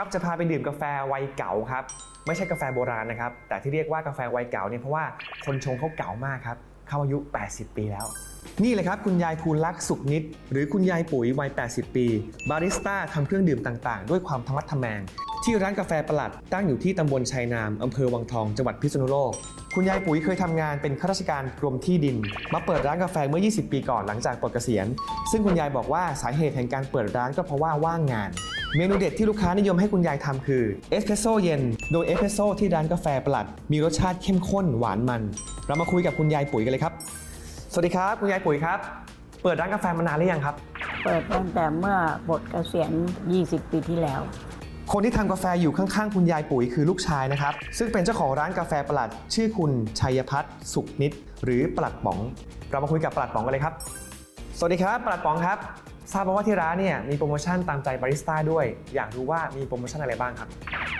ครับจะพาไปดื่มกาแฟวัยเก่าครับไม่ใช่กาแฟโบราณนะครับ แต่ที่เรียกว่ากาแฟวัยเก่าเนี่ยเพราะว่าคนชงเขาเก่ามากครับเขาอายุ 80 ปีแล้ว นี่เลยครับคุณยายภูลักษ์สุขนิด หรือคุณยายปุ๋ยวัย 80 ปี บาริสต้าทำเครื่องดื่มต่างๆ ด้วยความธรรมัดทแมง ที่ร้านกาแฟประหลัดตั้งอยู่ที่ตำบลชัยนามอำเภอวังทองจังหวัดพิษณุโลก คุณยายปุ๋ยเคยทำงานเป็นข้าราชการกรมที่ดิน มาเปิดร้านกาแฟเมื่อ 20 ปีก่อนหลังจากปลดเกษียณ ซึ่งคุณยายบอกว่าสาเหตุแห่งการเปิดร้านก็เพราะว่าว่างงาน เมนูเด็ดที่ลูกค้านิยมให้คุณยายทำคือเอสเพรสโซเย็น โดยเอสเพรสโซที่ร้านกาแฟประหลัด มีรสชาติเข้มข้นหวานมัน เรามาคุยกับคุณยายปุ๋ยกันเลยครับ สวัสดีครับ คุณยายปุ๋ยครับ เปิดร้านกาแฟมานานหรือยังครับ เปิดตั้งแต่เมื่อบทเกษียณ 20 ปีที่แล้ว คนที่ทำกาแฟอยู่ข้างๆ คุณยายปุ๋ยคือลูกชายนะครับ ซึ่งเป็นเจ้าของร้านกาแฟประหลัด ชื่อคุณชัยพัฒน์สุขนิดหรือประหลัดป๋อง เรามาคุยกับประหลัดป๋องกันเลยครับ สวัสดีครับประหลัดป๋องครับ ทราบมาว่าที่ร้านเนี่ยมีโปรโมชั่นตามใจบาริสต้าด้วย อยากรู้ว่ามีโปรโมชั่นอะไรบ้างครับ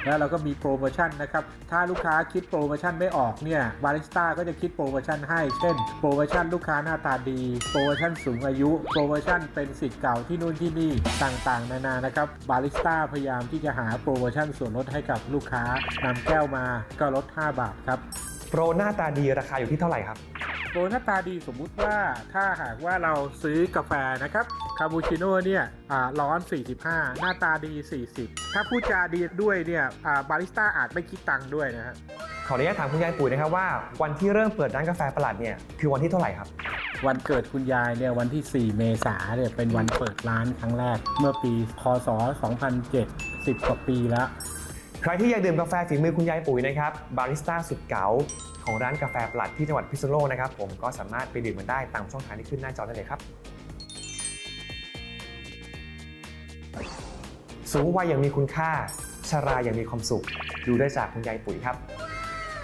แล้วเราก็มีโปรโมชั่นนะครับ ถ้าลูกค้าคิดโปรโมชั่นไม่ออกเนี่ย บาริสต้าก็จะคิดโปรโมชั่นให้ เช่น โปรโมชั่นลูกค้าหน้าตาดี โปรโมชั่นสูงอายุ โปรโมชั่นเป็นสิทธิ์เก่าที่นู่นที่นี่ต่างๆ นานา นะครับ บาริสต้าพยายามที่จะหาโปรโมชั่นส่วนลดให้กับลูกค้านำแก้วมาก็ลด 5 บาทครับ โปรหน้าตาดีราคาอยู่ที่เท่าไหร่ครับ โปรหน้าตาดีสมมุติว่าถ้าหากว่าเราซื้อกาแฟนะครับคาปูชิโน่เนี่ยอ่าร้อน 45 หน้าตาดี 40 ถ้าพูดจาดีด้วยเนี่ยอ่าบาริสต้าอาจไม่คิดตังค์ด้วยนะฮะขออนุญาตถามคุณยายปุ๋ยนะครับว่าวันที่เริ่มเปิดร้านกาแฟประหลัดเนี่ยคือวันที่เท่าไหร่ครับ วันเกิดคุณยายเนี่ยวันที่ 4 เมษาเนี่ยเป็นวันเปิดร้านครั้งแรก เมื่อปี คศ 2007 10 กว่าปีแล้ว ใครที่อยากดื่มกาแฟฝีมือคุณยายปุ๋ยนะครับบาริสต้าสุดเก๋าของร้านกาแฟปลัดที่จังหวัดพิษณุโลกนะครับผมก็สามารถไปดื่มมันได้ตามช่องทางที่ขึ้นหน้าจอได้เลยครับ สูงวัยอย่างมีคุณค่าชราอย่างมีความสุข ดูได้จากคุณยายปุ๋ยครับ